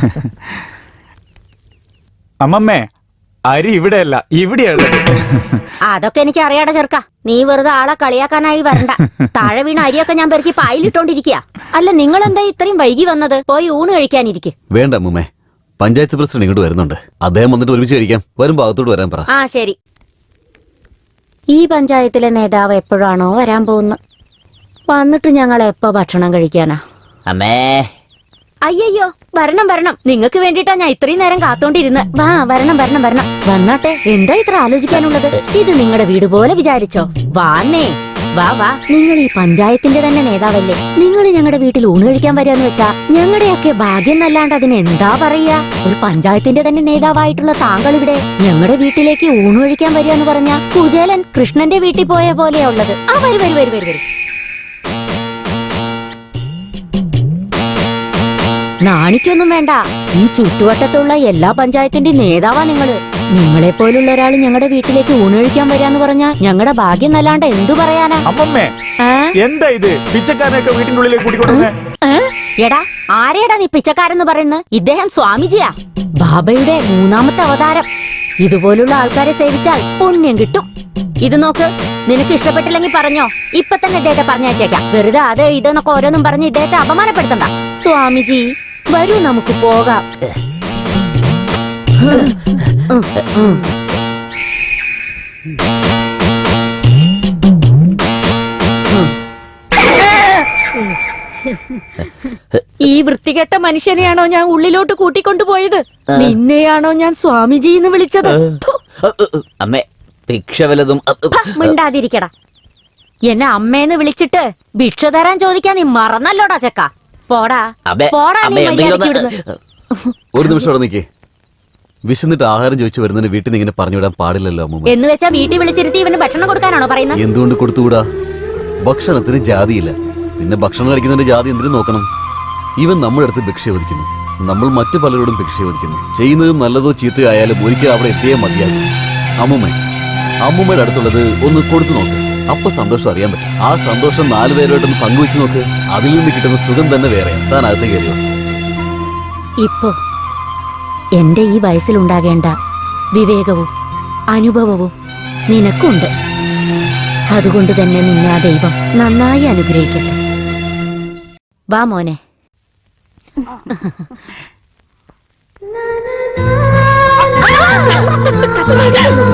അമ്മമ്മേ അരി ഇവിടെയല്ല ഇവിടെയുള്ളത് അതൊക്കെ എനിക്ക് അറിയാടെ ചെറുക്ക. നീ വെറുതെ ആളെ കളിയാക്കാനായി വരണ്ട. താഴെ വീണ അരിയൊക്കെ ഞാൻ പെറുക്കി പായിലിട്ടോണ്ടിരിക്കുക അല്ല നിങ്ങൾ എന്താ ഇത്രയും വൈകി വന്നത്? പോയി ഊണ് കഴിക്കാനിരിക്കും. വേണ്ട അമ്മേ പഞ്ചായത്ത് പ്രസിഡന്റ് ഇങ്ങോട്ട് വരുന്നുണ്ട്. അദ്ദേഹം വന്നിട്ട് ഒരുമിച്ച് കഴിക്കാം. വരും ഭാഗത്തോട്ട് വരാൻ പറ. ആ ശരി. ഈ പഞ്ചായത്തിലെ നേതാവ് എപ്പോഴാണോ വരാൻ പോകുന്നത്? വന്നിട്ട് ഞങ്ങൾ എപ്പോ ഭക്ഷണം കഴിക്കാനാ? അമ്മേ. അയ്യയ്യോ വരണം വരണം. നിങ്ങൾക്ക് വേണ്ടിട്ടാ ഞാൻ ഇത്രയും നേരം കാത്തോണ്ടിരുന്ന് വാ വരണം വരണം വരണം. വന്നാട്ടെ എന്താ ഇത്ര ആലോചിക്കാനുള്ളത്? ഇത് നിങ്ങളുടെ വീട് പോലെ വിചാരിച്ചോ? വാന്നേ വാ വാ. നിങ്ങൾ ഈ പഞ്ചായത്തിന്റെ തന്നെ നേതാവല്ലേ. നിങ്ങൾ ഞങ്ങളുടെ വീട്ടിൽ ഊണ് കഴിക്കാൻ വരികയെന്ന് വെച്ചാ ഞങ്ങളുടെയൊക്കെ ഭാഗ്യം എന്നല്ലാണ്ട് അതിന് എന്താ പറയാ? ഒരു പഞ്ചായത്തിന്റെ തന്നെ നേതാവായിട്ടുള്ള താങ്കൾ ഇവിടെ ഞങ്ങളുടെ വീട്ടിലേക്ക് ഊണ് കഴിക്കാൻ വരിക പറഞ്ഞ കുജേലൻ കൃഷ്ണന്റെ വീട്ടിൽ പോയ പോലെയാ ഉള്ളത്. ആ വരു വരു വരു വരു. നാണിക്കൊന്നും വേണ്ട. ഈ ചുറ്റുവട്ടത്തുള്ള എല്ലാ പഞ്ചായത്തിന്റെ നേതാവാ നിങ്ങൾ. നിങ്ങളെ പോലുള്ള ഒരാൾ ഞങ്ങളുടെ വീട്ടിലേക്ക് ഊണൊഴിക്കാൻ വരാന്ന് പറഞ്ഞാ ഞങ്ങളുടെ ഭാഗ്യം നല്ലാണ്ട് എന്തു പറയാനാ? അമ്മമ്മേ എന്താ ഇത്? പിച്ചക്കാരനൊക്കെ വീട്ടിന്റെ ഉള്ളിലേക്ക് കൂട്ടിക്കൊണ്ടുവന്നേ? ഏ? എടാ ആരെടാ നീ പിച്ചക്കാരെന്ന് പറയുന്നത് ഇദ്ദേഹം സ്വാമിജിയാ. ബാബയുടെ മൂന്നാമത്തെ അവതാരം. ഇതുപോലുള്ള ആൾക്കാരെ സേവിച്ചാൽ പുണ്യം കിട്ടും. ഇത് നോക്ക് നിനക്ക് ഇഷ്ടപ്പെട്ടില്ലെങ്കിൽ പറഞ്ഞോ. ഇപ്പൊ തന്നെ ഇദ്ദേഹത്തെ പറഞ്ഞയച്ചേക്കാം. വെറുതെ അത് ഇതെന്നൊക്കെ ഓരോന്നും പറഞ്ഞ് ഇദ്ദേഹത്തെ അപമാനപ്പെടുത്തണ്ട. സ്വാമിജി വരൂ നമുക്ക് പോകാം. ഈ വൃത്തികെട്ട മനുഷ്യനെയാണോ ഞാൻ ഉള്ളിലോട്ട് കൂട്ടിക്കൊണ്ടുപോയത്? നിന്നെയാണോ ഞാൻ സ്വാമിജി എന്ന് വിളിച്ചത്? അമ്മേ ഭിക്ഷ ഭ, മിണ്ടാതിരിക്കടാ. എന്നെ അമ്മേന്ന് വിളിച്ചിട്ട് ഭിക്ഷ തരാൻ ചോദിക്കാൻ നീ മറന്നല്ലോടാ ചെക്ക? പോടാ. അമ്മേ, പോടാ നീ അമ്മേ, എന്തെങ്കിലും മര്യാദയ്ക്ക് ഒന്ന്- ഇവിടുന്ന്. ഒരു നിമിഷം അവിടെ നിൽക്കേ വിശന്നിട്ട് ആഹാരം ചോദിച്ചു വരുന്നതിന് വീട്ടിൽ നിന്ന് ഇങ്ങനെ പറഞ്ഞു വിടാൻ പാടില്ലല്ലോ അമ്മൂമ്മ. എന്ന് വെച്ചാ വീട്ടിൽ വിളിച്ചിരുത്തി ഇവന് ഭക്ഷണം കൊടുക്കാനാണോ പറയുന്നത് എന്തുകൊണ്ട് കൊടുത്തുകൂടാ? ഭക്ഷണത്തിന് ജാതിയില്ല. പിന്നെ ഭക്ഷണം കഴിക്കുന്നതിന്റെ ജാതി എന്തിനു നോക്കണം. ഇവൻ നമ്മുടെ അടുത്ത് ഭിക്ഷ ചോദിക്കുന്നു. നമ്മൾ മറ്റു പലരോടും ഭിക്ഷ ചോദിക്കുന്നു. ചെയ്യുന്നത് നല്ലതോ ചീത്തയോ ആയാലും ഒരിക്കലും അവിടെ എത്തിയേ മതിയാകും. അമ്മുമ്മ അമ്മുമ്മയുടെ അടുത്തുള്ളത് ഒന്ന് കൊടുത്തു നോക്ക്. അപ്പൊ സന്തോഷം അറിയാൻ പറ്റും. ആ സന്തോഷം നാലു പേരുമായിട്ടൊന്ന് പങ്കുവെച്ചു നോക്ക്. അതിൽ നിന്ന് കിട്ടുന്ന സുഖം തന്നെ വേറെയാണ് താൻ അകത്ത് കയറിയോ? ഇപ്പോ എന്റെ ഈ വയസ്സിലുണ്ടാകേണ്ട വിവേകവും അനുഭവവും നിനക്കുണ്ട്. അതുകൊണ്ട് തന്നെ നിന്നെ ആ ദൈവം നന്നായി അനുഗ്രഹിക്കട്ടെ. വാ മോനെ.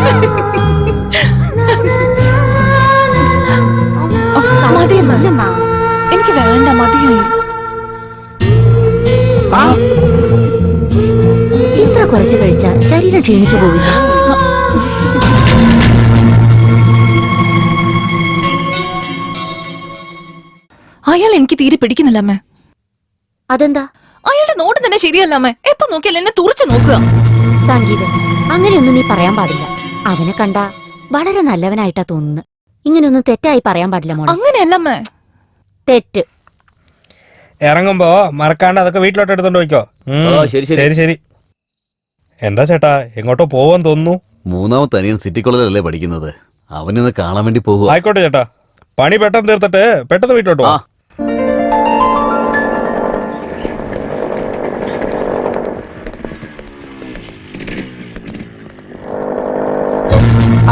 കുറച്ച് കഴിച്ചാൽ ശരീരം ക്ഷീണിച്ചു പോവില്ല. അയാൾ എനിക്ക് തീരെ പിടിക്കുന്നില്ല അമ്മ. അതെന്താ? അയാളുടെ നോട്ടം തന്നെ ശരിയല്ല അമ്മേ. എപ്പോ നോക്കിയാൽ എന്നെ തുറച്ചു നോക്കുക. സംഗീത അങ്ങനെയൊന്നും നീ പറയാൻ പാടില്ല. അവനെ കണ്ട വളരെ നല്ലവനായിട്ടാ തോന്നുന്നു. ഇങ്ങനെയൊന്നും തെറ്റായി പറയാൻ പാടില്ല മോളെ. അങ്ങനെയല്ല അമ്മേ. തെറ്റ്. ഇറങ്ങുമ്പോ മറക്കാണ്ട് അതൊക്കെ വീട്ടിലോട്ട് എടുത്തോണ്ട് പോയിക്കോ. ഉം, ഓ, ശരി, ശരി. ശരി ശരി. എന്താ ചേട്ടാ എങ്ങോട്ടോ പോവാൻ തോന്നുന്നു? മൂന്നാമത്തെ അനിയൻ സിറ്റി കോളേജിലല്ലേ പഠിക്കുന്നത്? അവനൊന്ന് കാണാൻ വേണ്ടി പോകുക ആയിക്കോട്ടെ ചേട്ടാ. പണി പെട്ടെന്ന് തീർത്തിട്ട് പെട്ടെന്ന് വീട്ടിലോട്ട് ആ.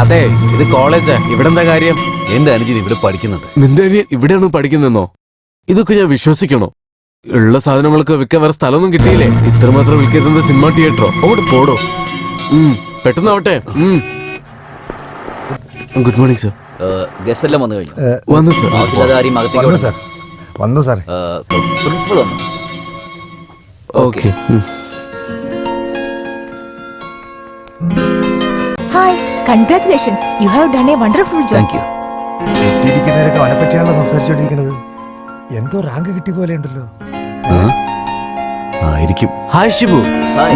അതെ ഇത് കോളേജാ ഇവിടെ എന്താ കാര്യം? എന്റെ അനുജൻ ഇവിടെ പഠിക്കുന്നുണ്ട്. നിന്റെ അനിയൻ ഇവിടെയാണ് പഠിക്കുന്നെന്നോ ഇതൊക്കെ ഞാൻ വിശ്വസിക്കണോ? ഉള്ള സാധനങ്ങൾക്ക് വിൽക്കാൻ വേറെ സ്ഥലമൊന്നും കിട്ടിയില്ലേ? ഇത്രമാത്രം വിൽക്കുന്നത് സിനിമ തിയേറ്ററോ? അങ്ങോട്ട് പോടോ. ഉം, പെട്ടെന്നാവട്ടെ. ഗുഡ് മോർണിംഗ് സർ ഗസ്റ്റ് എല്ലാം വന്നു കഴിഞ്ഞു. വന്നു സർ ആവശ്യമില്ലാതെ ആരെയും അകത്തേക്ക് വന്നു സർ വന്നു സാർ പ്രിൻസിപ്പൽ വന്നു. Okay hi congratulation you have done a wonderful job thank you എത്തിയിരിക്കുന്നവരൊക്കെ അവനെ പറ്റിയാണല്ലോ സംസാരിച്ചോണ്ടിരിക്കുന്നത് എന്തോ റാങ്ക് കിട്ടിയ പോലെ ഉണ്ടല്ലോ? ആയിരിക്കും hi Shibu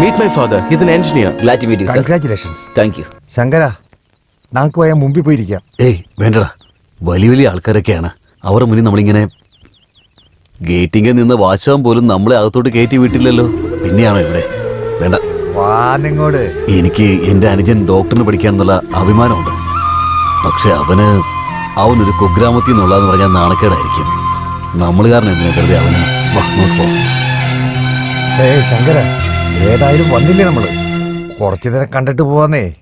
meet my father his an engineer glad to meet you sir congratulations thank you Shankara നാക്ക് പോയാൽ മുമ്പിൽ പോയിരിക്കാം. ഏയ് വേണ്ടടാ. വലിയ വലിയ ആൾക്കാരൊക്കെയാണ്. അവരുടെ മുന്നിൽ നമ്മളിങ്ങനെ ഗേറ്റിങ്ങിൽ നിന്ന് വാശാൻ പോലും നമ്മളെ അകത്തോട്ട് കയറ്റി വിട്ടില്ലല്ലോ. പിന്നെയാണോ ഇവിടെ? വേണ്ട. വാ നിങ്ങോട്. എനിക്ക് എന്റെ അനുജൻ ഡോക്ടറിന് പഠിക്കാനെന്നുള്ള അഭിമാനമുണ്ട്. പക്ഷെ അവന് അവനൊരു കുഗ്രാമത്തിൽ നിന്നുള്ളതെന്ന് പറഞ്ഞാൽ നാണക്കേടായിരിക്കും. നമ്മൾ കാരണം എന്തിനാ കരുതി അവന്? വാ നമുക്ക് പോവാം ഏ ശങ്കര ഏതായാലും വന്നില്ലേ നമ്മൾ? കുറച്ചു നേരം കണ്ടിട്ട് പോവാന്നേ.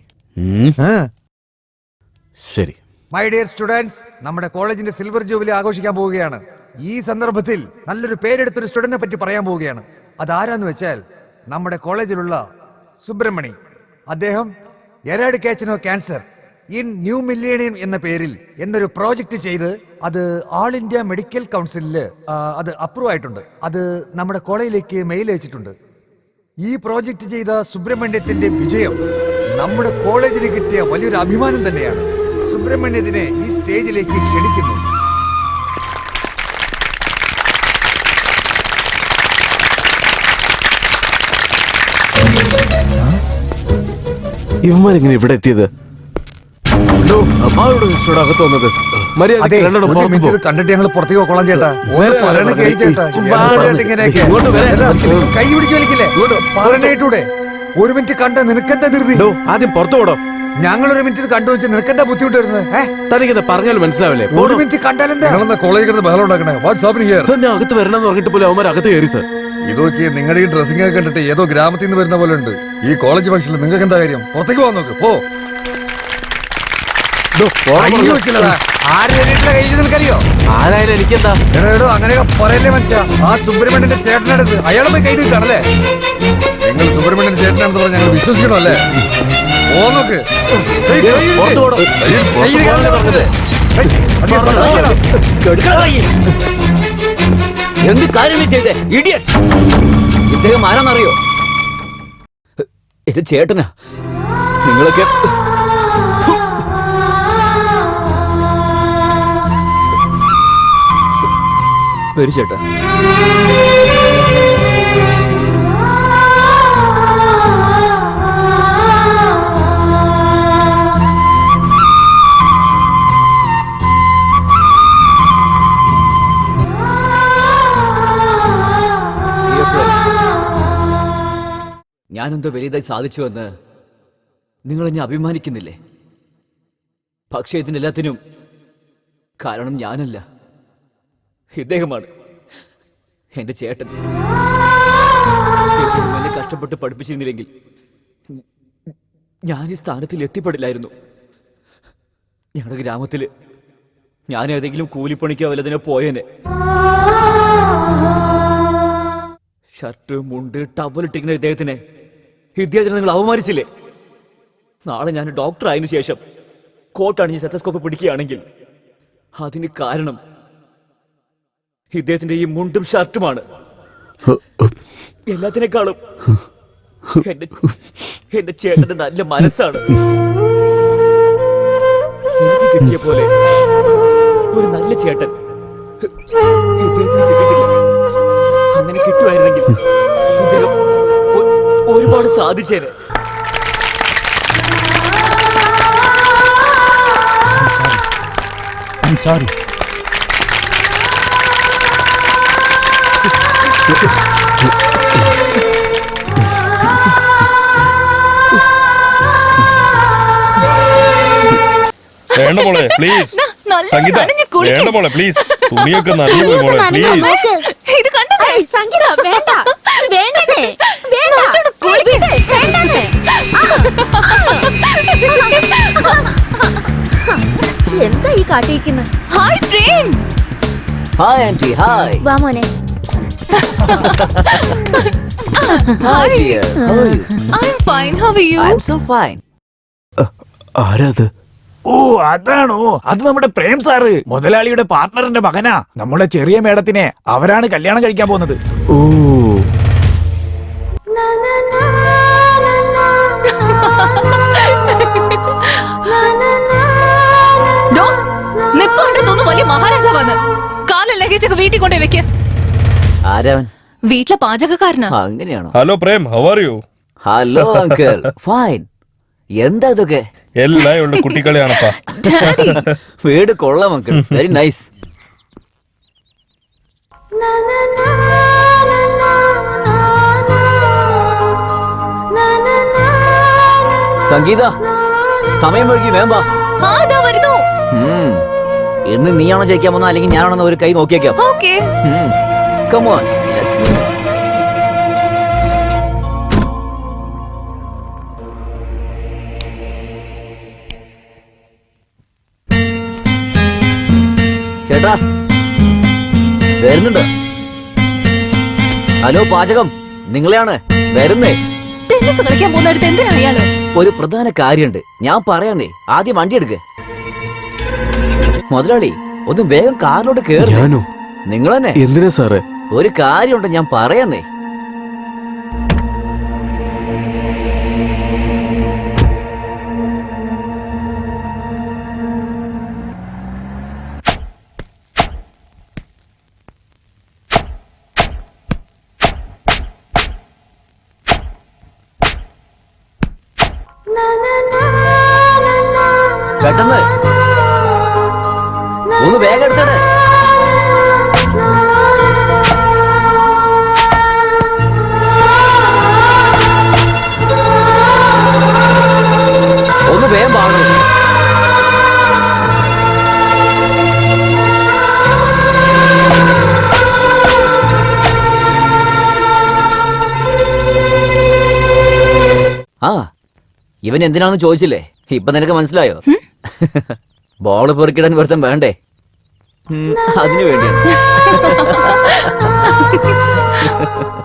ശരി. മൈ ഡിയർ സ്റ്റുഡൻസ് നമ്മുടെ കോളേജിന്റെ സിൽവർ ജൂബിലി ആഘോഷിക്കാൻ പോവുകയാണ്. ഈ സന്ദർഭത്തിൽ നല്ലൊരു പേരെടുത്തൊരു സ്റ്റുഡന്റിനെ പറ്റി പറയാൻ പോവുകയാണ്. അതാരാന്ന് വെച്ചാൽ നമ്മുടെ കോളേജിലുള്ള സുബ്രഹ്മണി. അദ്ദേഹം eradication cancer. In new millennium എന്ന പേരിൽ എന്നൊരു പ്രോജക്റ്റ് ചെയ്ത് അത് ആൾ ഇന്ത്യ മെഡിക്കൽ കൗൺസിലിൽ അത് അപ്രൂവ് ആയിട്ടുണ്ട്. അത് നമ്മുടെ കോളേജിലേക്ക് മെയിൽ അയച്ചിട്ടുണ്ട്. ഈ പ്രോജക്റ്റ് ചെയ്ത സുബ്രഹ്മണ്യത്തിന്റെ വിജയം നമ്മുടെ കോളേജിന് കിട്ടിയ വലിയൊരു അഭിമാനം തന്നെയാണ്. സുബ്രഹ്മണ്യത്തിനെ ഈ സ്റ്റേജിലേക്ക് ക്ഷണിക്കുന്നു. ഇവന്മാരെങ്ങനെ ഇവിടെ എത്തിയത്? അകത്ത് വന്നത്. മര്യാദ കണ്ടിട്ട് ഞങ്ങൾ പുറത്തേക്ക് ചേട്ടാ. കൈ പിടിച്ച് വലിക്കില്ലേ? ഇങ്ങോട്ട്. പറഞ്ഞേട്ടൂടെ ഒരു മിനിറ്റ് കണ്ട നിനക്കെന്താ ധൃതി? ആദ്യം പുറത്തു ഞങ്ങൾ ഒരു മിനിറ്റ് കണ്ടു വെച്ച് നിനക്കെന്താ ബുദ്ധിമുട്ട് വരുന്നത്? തനിക്ക് പറഞ്ഞാലും പറഞ്ഞാൽ മനസ്സിലാവില്ലേ? ഒരു മിനിറ്റ് കണ്ടാലെന്താ? കോളേജിൽ കിടന്ന് ബഹളം ഉണ്ടാക്കണേ? വാട്സാപ്പിന് അകത്ത് വരണമെന്ന് പറഞ്ഞിട്ട് പോലും അവന്മാർ അകത്ത് കയറി സർ. ഇതൊക്കെ നിങ്ങളുടെ ഈ ഡ്രസ്സിംഗ് ഒക്കെ കണ്ടിട്ട് ഏതോ ഗ്രാമത്തിൽ നിന്ന് വരുന്ന പോലെ ഉണ്ട്. ഈ കോളേജ് ഫംഗ്ഷനിൽ നിങ്ങൾക്ക് എന്താ കാര്യം? പുറത്തേക്ക് പോകാൻ നോക്ക് പോ. നിനക്കറിയോ ആരായാലും എനിക്കെന്താ? എടോ എടോ അങ്ങനെയൊക്കെ പറയല്ലേ മനുഷ്യ. ആ സുബ്രഹ്മണ്യന്റെ ചേട്ടനടുത്ത് അയാളെ പോയി കൈതിട്ടാണല്ലേ നിങ്ങൾ സുബ്രഹ്മണ്യന്റെ ചേട്ടനാണെന്ന് പറഞ്ഞ് ഞങ്ങൾ വിശ്വസിക്കണോ അല്ലേ? പോ നോക്ക്. ഏയ്, കൈ ഇട്. പുറത്ത് പോടോ. കൈ ഇട്. പുറത്ത് കൈ ഇട്. പോകാനല്ലേ പറഞ്ഞത്? ഏയ്, അധികം സംസാരിക്കണ്ട. എന്ത് കാര്യം ചെയ്തേ? ഇഡിയറ്റ്. ഇദ്ദേഹം ആരാന്നറിയോ? എന്റെ ചേട്ടനാ. നിങ്ങളൊക്കെ വരൂ ചേട്ടാ ഞാനെന്തോ വലിയതായി സാധിച്ചുവെന്ന് നിങ്ങൾ എന്നെ അഭിമാനിക്കുന്നില്ലേ? പക്ഷേ ഇതിനെല്ലാത്തിനും കാരണം ഞാനല്ല. ഇദ്ദേഹമാണ് എന്റെ ചേട്ടൻ. എന്നെ കഷ്ടപ്പെട്ട് പഠിപ്പിച്ചിരുന്നില്ലെങ്കിൽ ഞാൻ ഈ സ്ഥാനത്തിൽ എത്തിപ്പെടില്ലായിരുന്നു. ഞങ്ങളുടെ ഗ്രാമത്തിൽ ഞാൻ ഏതെങ്കിലും കൂലിപ്പണിക്കോ വല്ലതിനോ പോയേനെ. ഷർട്ട് മുണ്ട് ടവൽ ഇട്ടിരിക്കുന്ന ഇദ്ദേഹത്തിനെ ഇദ്ദേഹത്തിനെ നിങ്ങൾ അവമാനിച്ചില്ലേ നാളെ ഞാൻ ഡോക്ടർ ആയതിനു ശേഷം കോട്ടണിഞ്ഞ് സെറ്റസ്കോപ്പ് പിടിക്കുകയാണെങ്കിൽ അതിന് കാരണം ഇദ്ദേഹത്തിന്റെ ഈ മുണ്ടും ഷർട്ടുമാണ്. എല്ലാത്തിനേക്കാളും എന്റെ എന്റെ ചേട്ടന്റെ നല്ല മനസ്സാണ്. എനിക്ക് കിട്ടിയ പോലെ ഒരു നല്ല ചേട്ടൻ ഇദ്ദേഹത്തിന് കിട്ടിയിട്ടില്ല. അങ്ങനെ കിട്ടുമായിരുന്നെങ്കിൽ ഇദ്ദേഹം സാധിച്ചേന് ഒരുപാട് സാധിച്ചേനെ. വേണ്ട മോളെ പ്ലീസ് സംഗീത. വേണ്ട മോളെ പ്ലീസ് തുണിയൊക്കെ നനഞ്ഞു പോയി മോളെ പ്ലീസ്. ഇത് കണ്ടല്ലേ സംഗീത വേണ്ട. വേണ്ടേ. വേണ്ട വേണ്ടേ. എന്താ ഈ കാട്ടിയിരിക്കുന്നത് hi train hi aunty hi വാ മോനെ. Hi dear I'm fine how are you I am so fine ആരാ അത് ഓ അതാണോ. അത് നമ്മുടെ പ്രേം സാറ്. മുതലാളിയുടെ പാർട്ട്ണറിന്റെ മകനാ. നമ്മുടെ ചെറിയ മേഡത്തിനെ. അവരാണ് കല്യാണം കഴിക്കാൻ പോകുന്നത്. ഓ. ഡോ തോന്നുന്നു വലിയ മഹാരാജാവാണ് കാലം ലഗേജൊക്കെ വീട്ടിൽ കൊണ്ടേ വെക്ക്. ആരവൻ? വീട്ടിലെ പാചകക്കാരനാ. അങ്ങനെയാണോ? Hello Prem how are you hello uncle fine എന്താ ഇതൊക്കെ? എല്ലാം ഇവളുടെ കുട്ടിക്കളിയാണപ്പാ. ഡാഡി വീട് കൊള്ളാം അങ്കിൾ വെരി നൈസ് സംഗീത സമയം ഒഴുകി വേമ്പാ ആ ദാ വരുന്നു. എന്ന് നീയാണോ ജയിക്കാൻ പോകുന്ന അല്ലെങ്കിൽ ഞാനാണെന്ന് ഒരു കൈ നോക്കിയേക്കാം. ഓക്കേ കമോൺ ആക്സിഡന്റ് ചേട്ടാ വരുന്നുണ്ട്. ഹലോ പാചകം. നിങ്ങളെയാണ് വരുന്നേ. ടെന്നീസ് കളിക്കാൻ പോകുന്നടുത്ത് എന്തിനാ അയാൾ ഒരു പ്രധാന കാര്യമുണ്ട്. ഞാൻ പറയാന്നേ ആദ്യം വണ്ടി എടുക്ക്. മുതലാളി ഒന്ന് വേഗം കാറിലോട്ട് കേറി. ഞാനോ? എന്തിനാ സാറേ? ഒരു കാര്യമുണ്ട് ഞാൻ പറയാന്നേ. പെട്ടെന്ന്. ഒന്ന് വേഗം എടുത്തടേ. ഇവൻ എന്തിനാണെന്ന് ചോദിച്ചില്ലേ? ഇപ്പൊ നിനക്ക് മനസ്സിലായോ? ബോൾ പെറുക്കിടാൻ വർഷം വേണ്ടേ? അതിനു വേണ്ടിയാണ്.